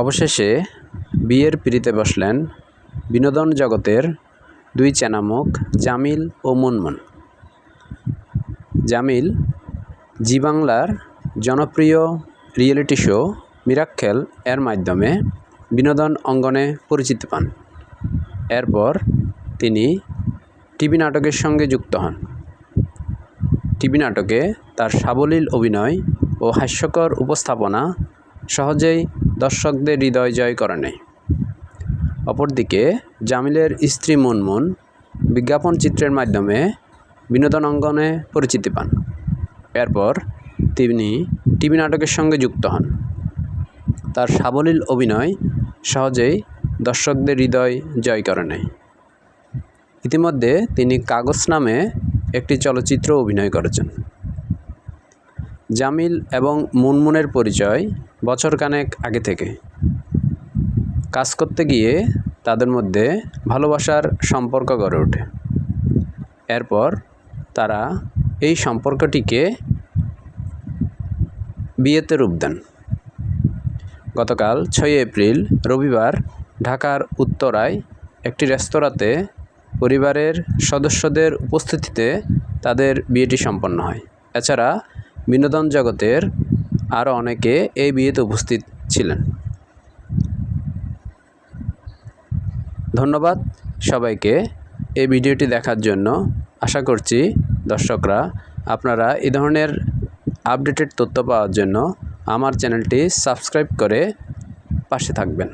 অবশেষে বিয়ের পিড়িতে বসলেন বিনোদন জগতের দুই চেনামুখ জামিল ও মুনমুন। জামিল, জি বাংলার জনপ্রিয় রিয়েলিটি শো মিরাক্ষেল এর মাধ্যমে বিনোদন অঙ্গনে পরিচিতি পান। এরপর তিনি টিভি নাটকের সঙ্গে যুক্ত হন। টিভি নাটকে তার সাবলীল অভিনয় ও হাস্যকর উপস্থাপনা সহজেই দর্শকদের হৃদয় জয় করে নেয়। অপরদিকে, জামিলের স্ত্রী মুনমুন বিজ্ঞাপন চিত্রের মাধ্যমে বিনোদন অঙ্গনে পরিচিতি পান। এরপর তিনি টিভি নাটকের সঙ্গে যুক্ত হন। তার সাবলীল অভিনয় সহজেই দর্শকদের হৃদয় জয় করে নেয়। ইতিমধ্যে তিনি কাগজ নামে একটি চলচ্চিত্র অভিনয় করেছেন। জামিল এবং মুনমুনের পরিচয় বছরখানেক আগে থেকে। কাজ করতে গিয়ে তাদের মধ্যে ভালোবাসার সম্পর্ক গড়ে ওঠে। এরপর তারা এই সম্পর্কটিকে বিয়েতে রূপ দেন। গতকাল ছয় এপ্রিল রবিবার ঢাকার উত্তরায় একটি রেস্তোরাঁতে পরিবারের সদস্যদের উপস্থিতিতে তাদের বিয়েটি সম্পন্ন হয়। এছাড়া বিনোদন জগতের আরও অনেকে এই বিয়েতে উপস্থিত ছিলেন। ধন্যবাদ সবাইকে এই ভিডিওটি দেখার জন্য। আশা করছি দর্শকরা, আপনারা এ ধরনের আপডেটেড তথ্য পাওয়ার জন্য আমার চ্যানেলটি সাবস্ক্রাইব করে পাশে থাকবেন।